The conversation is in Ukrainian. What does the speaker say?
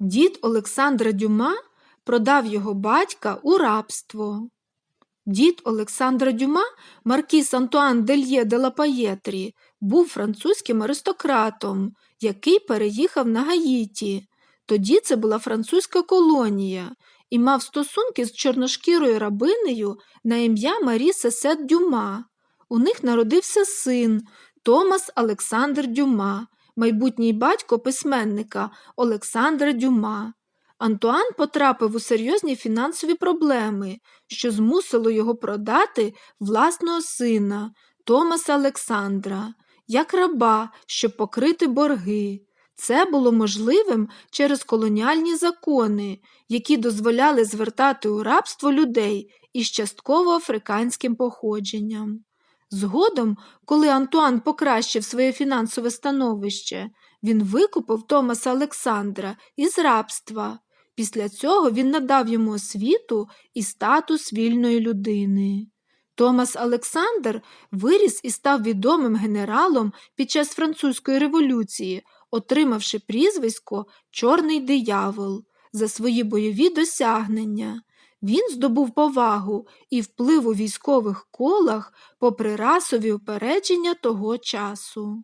Дід Олександра Дюма продав його батька у рабство. Дід Олександра Дюма, маркіс Антуан Дельє де Лапаєтрі, був французьким аристократом, який переїхав на Гаїті. Тоді це була французька колонія і мав стосунки з чорношкірою рабинею на ім'я Марі Сесет Дюма. У них народився син Томас Олександр Дюма, майбутній батько письменника Олександра Дюма. Антуан потрапив у серйозні фінансові проблеми, що змусило його продати власного сина Томаса Олександра як раба, щоб покрити борги. Це було можливим через колоніальні закони, які дозволяли звертати у рабство людей із частково африканським походженням. Згодом, коли Антуан покращив своє фінансове становище, він викупив Томаса Олександра із рабства. Після цього він надав йому освіту і статус вільної людини. Томас Олександр виріс і став відомим генералом під час французької революції, отримавши прізвисько Чорний диявол за свої бойові досягнення. Він здобув повагу і вплив у військових колах попри расові упередження того часу.